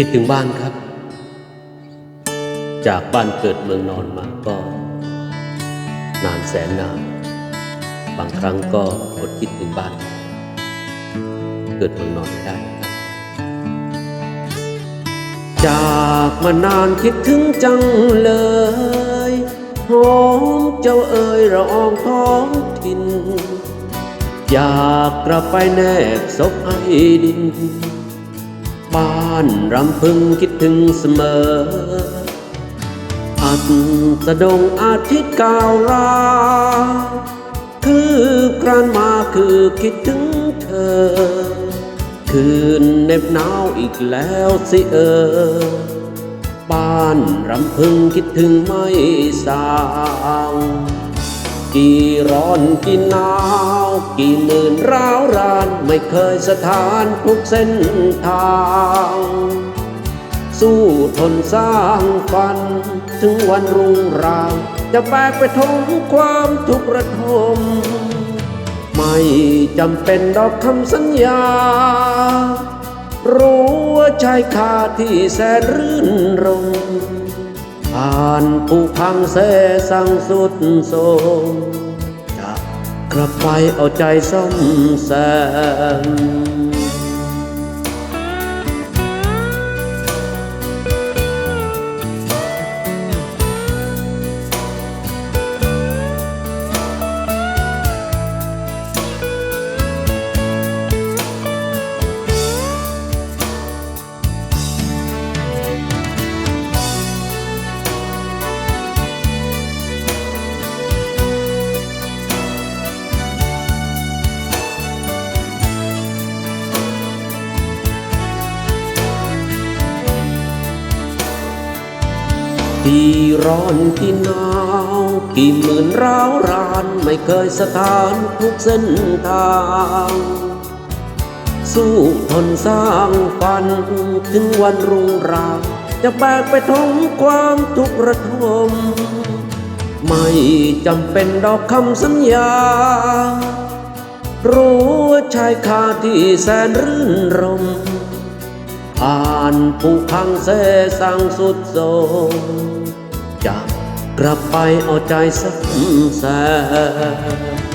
คิดถึงบ้านครับ จากบ้านเกิดเมืองนอนมาก็ นานแสนนาน บางครั้งก็อดคิดถึงบ้าน เกิดเมืองนอนไม่ได้ จากมานานคิดถึงจังเลยหอมเจ้าเอ๋ยระอองท้องถิ่นอยากกลับไปแนบศพไอ้ดิน บ้านรำพึงคิดถึงเสมอ อัดสะดงอาทิตย์ก้าวราคือครานมาคือคิดถึงเธอ คืนเหน็บหนาวอีกแล้วสิเออ บ้านรำพึงคิดถึงไม่สาง กี่ร้อนกี่หนาว กี่หมื่นร้าวราน ไม่เคยสถานทุกเส้นทาง สู้ทนสร้างฝัน ถึงวันรุ่งราง จะแบกไปทนความทุกข์ระทม ไม่จำเป็นดอกคำสัญญา รู้ว่าชายคาที่แสนรื่นรม ผ่านผู้พังเสสังสุดโสมจะกลับไปเอาใจซ่อมแซม ที่ร้อนที่หนาวกี่หมื่นร้าวรานไม่เคยสถานทุกเส้นทาง สู้ทนสร้างฝันถึงวันรุ่งรางจะแบกไปทนความทุกข์ระทม ไม่จำเป็นดอกคำสัญญา รู้ว่าชายคาที่แสนรื่นรม ผ่านผู้ขังเสสังสุดโทมจะกลับไปเอาใจสักแสน